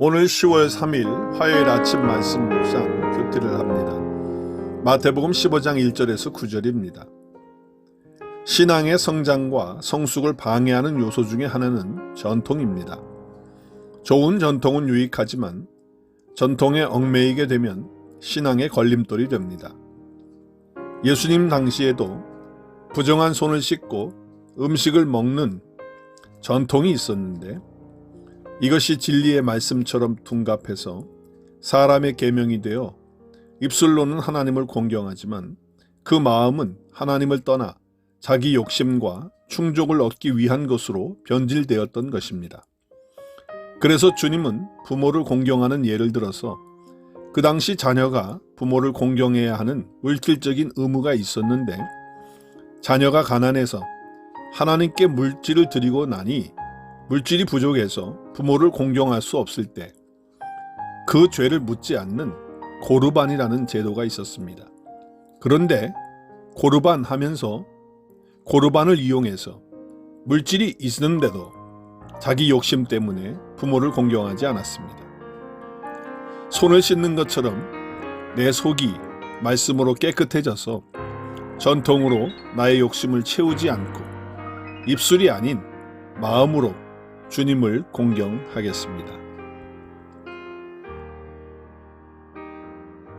오늘 10월 3일 화요일 아침 말씀 묵상 교티를 합니다. 마태복음 15장 1절에서 9절입니다. 신앙의 성장과 성숙을 방해하는 요소 중에 하나는 전통입니다. 좋은 전통은 유익하지만 전통에 얽매이게 되면 신앙의 걸림돌이 됩니다. 예수님 당시에도 부정한 손을 씻고 음식을 먹는 전통이 있었는데 이것이 진리의 말씀처럼 둔갑해서 사람의 계명이 되어 입술로는 하나님을 공경하지만 그 마음은 하나님을 떠나 자기 욕심과 충족을 얻기 위한 것으로 변질되었던 것입니다. 그래서 주님은 부모를 공경하는 예를 들어서 그 당시 자녀가 부모를 공경해야 하는 물질적인 의무가 있었는데 자녀가 가난해서 하나님께 물질을 드리고 나니 물질이 부족해서 부모를 공경할 수 없을 때 그 죄를 묻지 않는 고르반이라는 제도가 있었습니다. 그런데 고르반 하면서 고르반을 이용해서 물질이 있는데도 자기 욕심 때문에 부모를 공경하지 않았습니다. 손을 씻는 것처럼 내 속이 말씀으로 깨끗해져서 전통으로 나의 욕심을 채우지 않고 입술이 아닌 마음으로 주님을 공경하겠습니다.